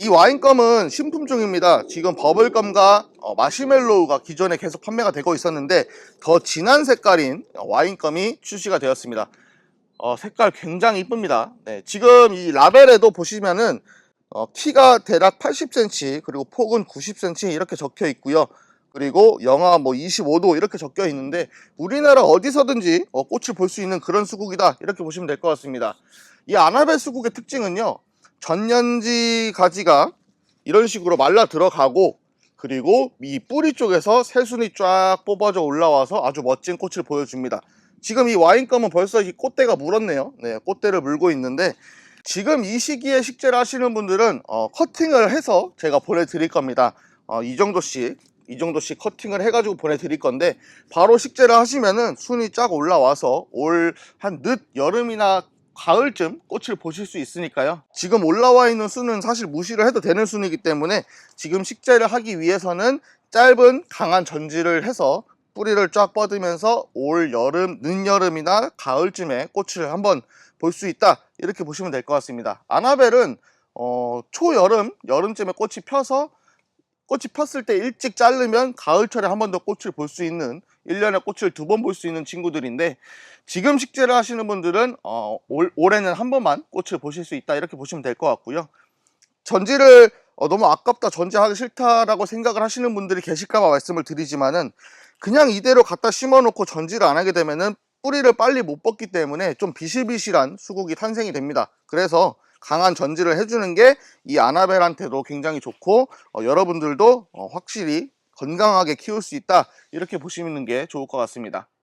이 와인껌은 신품종입니다. 지금 버블껌과 어, 마시멜로우가 기존에 계속 판매가 되고 있었는데 더 진한 색깔인 와인껌이 출시가 되었습니다. 어, 색깔 굉장히 이쁩니다. 네, 지금 이 라벨에도 보시면은 어, 키가 대략 80cm 그리고 폭은 90cm 이렇게 적혀 있고요. 그리고 영하 뭐 25도 이렇게 적혀 있는데 우리나라 어디서든지 어, 꽃을 볼 수 있는 그런 수국이다 이렇게 보시면 될 것 같습니다. 이 아나벨 수국의 특징은요. 전년지 가지가 이런 식으로 말라 들어가고 그리고 이 뿌리 쪽에서 새순이 쫙 뽑아져 올라와서 아주 멋진 꽃을 보여줍니다. 지금 이 와인껌은 벌써 이 꽃대가 물었네요. 네, 꽃대를 물고 있는데 지금 이 시기에 식재를 하시는 분들은 어, 커팅을 해서 제가 보내드릴 겁니다. 어, 이 정도씩 이 정도씩 커팅을 해가지고 보내드릴 건데 바로 식재를 하시면은 순이 쫙 올라와서 올 한 늦 여름이나 가을쯤 꽃을 보실 수 있으니까요. 지금 올라와 있는 순은 사실 무시를 해도 되는 순이기 때문에 지금 식재를 하기 위해서는 짧은 강한 전지를 해서 뿌리를 쫙 뻗으면서 올 여름, 늦여름이나 가을쯤에 꽃을 한번 볼 수 있다. 이렇게 보시면 될 것 같습니다. 아나벨은 어, 초여름, 여름쯤에 꽃이 펴서 꽃이 폈을 때 일찍 자르면 가을철에 한 번 더 꽃을 볼 수 있는 1년에 꽃을 두 번 볼 수 있는 친구들인데 지금 식재를 하시는 분들은 어, 올, 올해는 한 번만 꽃을 보실 수 있다 이렇게 보시면 될 것 같고요. 전지를 어, 너무 아깝다 전지하기 싫다라고 생각을 하시는 분들이 계실까봐 말씀을 드리지만은 그냥 이대로 갖다 심어놓고 전지를 안 하게 되면은 뿌리를 빨리 못 뻗기 때문에 좀 비실비실한 수국이 탄생이 됩니다. 그래서 강한 전지를 해주는 게 이 아나벨한테도 굉장히 좋고 어, 여러분들도 어, 확실히 건강하게 키울 수 있다 이렇게 보시는 게 좋을 것 같습니다.